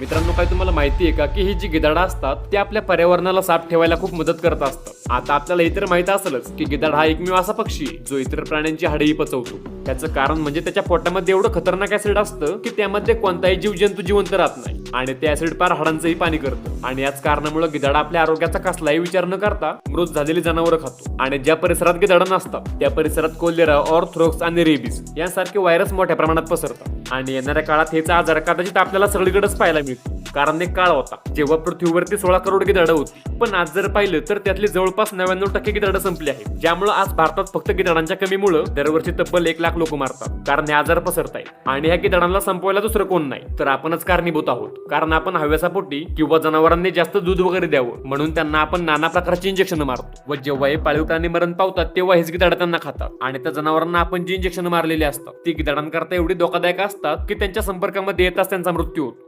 मित्रांनो काय तुम्हाला माहिती आहे का की ही जी गिधाडं असतात ते आपल्या पर्यावरणाला साफ ठेवायला खूप मदत करत असतात. आता आपल्याला इतर माहीत असलंच की गिधाड हा एकमेव असा पक्षी जो इतर प्राण्यांची हाडेही पचवतो. त्याचं कारण म्हणजे त्याच्या पोटामध्ये एवढं खतरनाक ऍसिड असतं की त्यामध्ये कोणताही जीवजंतू जिवंत राहत नाही आणि ते ऍसिड पार हाडांचंही पाणी करतं. आणि याच कारणामुळे गिधाड आपल्या आरोग्याचा कसलाही विचार न करता मृत झालेली जनावरं खातो. आणि ज्या परिसरात गिधाडा नसतात त्या परिसरात कोलेरा ऑर्थ्रोक्स आणि रेबीज यांसारखे व्हायरस मोठ्या प्रमाणात पसरतात. आणि येणाऱ्या काळात हेच आजार कदाचित आपल्याला सगळीकडेच पाहायला मिळतो कारण एक काळ होता जेव्हा पृथ्वीवरती सोळा करोड गिधाडं होती. पण आज जर पाहिलं तर त्यातले जवळ जवळपास नव्याण्णव टक्के गिधाडं संपली आहेत. ज्यामुळे आज भारतात फक्त गिधाडांच्या कमीमुळे दरवर्षी तब्बल एक लाख लोक मारतात. कारण हे आजार पसरत आहेत आणि ह्या गिधाडांना संपवायला दुसरं कोण नाही. तर आपणच कारणीभूत आहोत. कारण आपण हव्यासापोटी किंवा जनावरांनी जास्त दूध वगैरे द्यावं. म्हणून त्यांना आपण नाना प्रकारची इंजेक्शन मारतो. व जेव्हा हे पाळीव प्राणी मरण पावतात तेव्हा हेच गिधाड त्यांना खातात. आणि त्या जनावरांना आपण जी इंजेक्शन मारलेली असतात ती गिधाडांकरता एवढी धोकादायक असतात की त्यांच्या संपर्कामध्ये येताच त्यांचा मृत्यू होतो.